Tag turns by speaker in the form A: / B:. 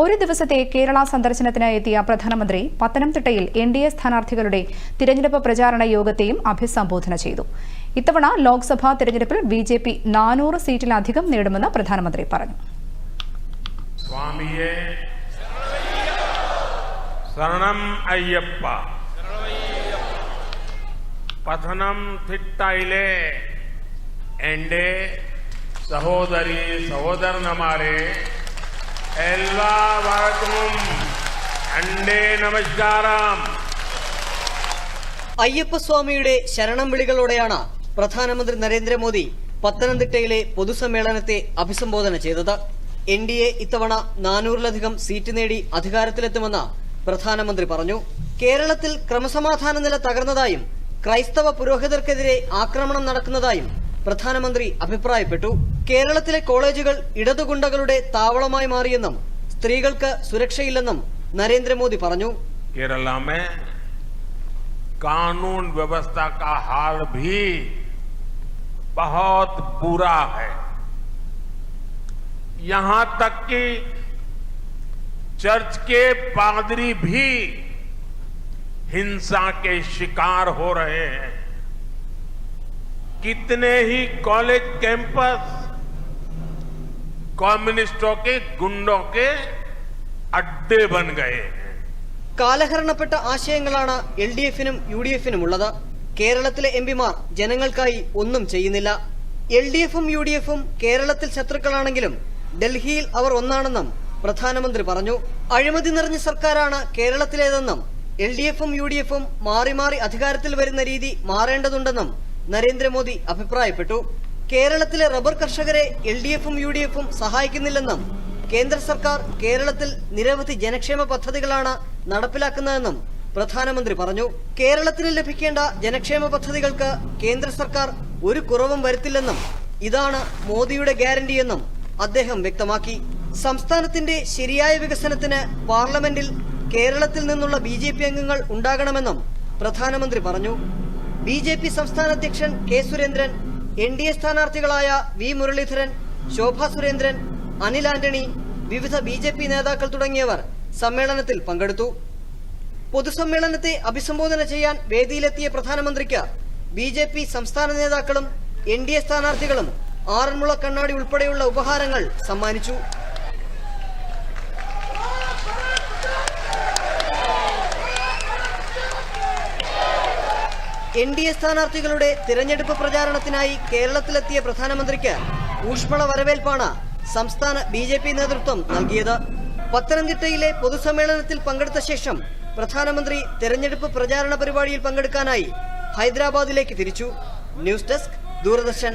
A: ഒരു ദിവസത്തെ കേരള സന്ദർശനത്തിന് എത്തിയ പ്രധാനമന്ത്രി പത്തനംതിട്ടയിൽ എൻ ഡി എ സ്ഥാനാർത്ഥികളുടെ തിരഞ്ഞെടുപ്പ് പ്രചാരണ യോഗത്തെയും അഭിസംബോധന ചെയ്തു. ഇത്തവണ ലോക്സഭാ തിരഞ്ഞെടുപ്പിൽ ബി ജെ പി നാനൂറ് സീറ്റിലധികം നേടുമെന്ന് പ്രധാനമന്ത്രി പറഞ്ഞു.
B: അയ്യപ്പ. പഥനം തിട്ടയിലെ എന്റെ സഹോദരി സഹോദരന്മാരെ എല്ലാവർക്കും അണ്ടേ നമസ്കാരം.
C: അയ്യപ്പസ്വാമിയുടെ ശരണം വിളികളോടെയാണ് പ്രധാനമന്ത്രി നരേന്ദ്രമോദി പത്തനംതിട്ടയിലെ പൊതുസമ്മേളനത്തെ അഭിസംബോധന ചെയ്തത്. എൻ ഡി എ ഇത്തവണ നാനൂറിലധികം സീറ്റ് നേടി അധികാരത്തിലെത്തുമെന്ന് പ്രധാനമന്ത്രി പറഞ്ഞു. കേരളത്തിൽ ക്രമസമാധാന നില തകർന്നതായും ക്രൈസ്തവ പുരോഹിതർക്കെതിരെ ആക്രമണം നടക്കുന്നതായും പ്രധാനമന്ത്രി അഭിപ്രായപ്പെട്ടു കേരളത്തിലെ കോളേജുകൾ ഇടതുഗുണ്ടകളുടെ താവളമായി മാറിയെന്നും സ്ത്രീകൾക്ക് സുരക്ഷയില്ലെന്നും നരേന്ദ്രമോദി പറഞ്ഞു
B: केरला में कानून व्यवस्था का हाल भी बहुत बुरा है यहां तक कि चर्च के पादरी भी हिंसा के शिकार हो रहे हैं कितने ही कॉलेज कैंपस कम्युनिस्टों के गुंडों के अड्डे बन गए हैं
C: കാലഹരണപ്പെട്ട ആശയങ്ങളാണ് എൽ ഡി എഫിനും യു ഡി എഫിനും ഉള്ളത് കേരളത്തിലെ എം പിമാർ ജനങ്ങൾക്കായി ഒന്നും ചെയ്യുന്നില്ല എൽ ഡി എഫും യു ഡി എഫും കേരളത്തിൽ ശത്രുക്കളാണെങ്കിലും ഡൽഹിയിൽ അവർ ഒന്നാണെന്നും പ്രധാനമന്ത്രി പറഞ്ഞു അഴിമതി നിറഞ്ഞ സർക്കാരാണ് കേരളത്തിലേതെന്നും എൽ ഡി എഫും യു ഡി എഫും മാറി മാറി അധികാരത്തിൽ വരുന്ന രീതി മാറേണ്ടതുണ്ടെന്നും നരേന്ദ്രമോദി അഭിപ്രായപ്പെട്ടു. കേരളത്തിലെ റബ്ബർ കർഷകരെ എൽ ഡി എഫും യു ഡി എഫും സഹായിക്കുന്നില്ലെന്നും കേന്ദ്ര സർക്കാർ കേരളത്തിൽ നിരവധി ജനക്ഷേമ പദ്ധതികളാണ് നടപ്പിലാക്കുന്നതെന്നും പ്രധാനമന്ത്രി പറഞ്ഞു. കേരളത്തിന് ലഭിക്കേണ്ട ജനക്ഷേമ പദ്ധതികൾക്ക് കേന്ദ്ര സർക്കാർ ഒരു കുറവും വരുത്തില്ലെന്നും ഇതാണ് മോദിയുടെ ഗ്യാരണ്ടിയെന്നും അദ്ദേഹം വ്യക്തമാക്കി. സംസ്ഥാനത്തിന്റെ ശരിയായ വികസനത്തിന് പാർലമെന്റിൽ കേരളത്തിൽ നിന്നുള്ള ബി അംഗങ്ങൾ ഉണ്ടാകണമെന്നും പ്രധാനമന്ത്രി പറഞ്ഞു. ബി ജെ പി സംസ്ഥാന അധ്യക്ഷൻ K Surendran N D A സ്ഥാനാർത്ഥികളായ V Muraleedharan Shobha Surendran Anil Antony വിവിധ ബി ജെ പി നേതാക്കൾ തുടങ്ങിയവർ സമ്മേളനത്തിൽ പങ്കെടുത്തു. പൊതുസമ്മേളനത്തെ അഭിസംബോധന ചെയ്യാൻ വേദിയിലെത്തിയ പ്രധാനമന്ത്രിക്ക് ബി ജെ പി സംസ്ഥാന നേതാക്കളും എൻ ഡി എ സ്ഥാനാർത്ഥികളും ആറന്മുള കണ്ണാടി ഉൾപ്പെടെയുള്ള ഉപഹാരങ്ങൾ സമ്മാനിച്ചു. എൻ ഡി എ സ്ഥാനാർത്ഥികളുടെ തിരഞ്ഞെടുപ്പ് പ്രചാരണത്തിനായി കേരളത്തിലെത്തിയ പ്രധാനമന്ത്രിക്ക് ഊഷ്മള വരവേൽപ്പാണ് സംസ്ഥാന ബി ജെ പി നേതൃത്വം നൽകിയത്. പത്തനംതിട്ടയിലെ പൊതുസമ്മേളനത്തിൽ പങ്കെടുത്ത ശേഷം പ്രധാനമന്ത്രി തെരഞ്ഞെടുപ്പ് പ്രചാരണ പരിപാടിയിൽ പങ്കെടുക്കാനായി ഹൈദരാബാദിലേക്ക് തിരിച്ചു. News desk Doordarshan.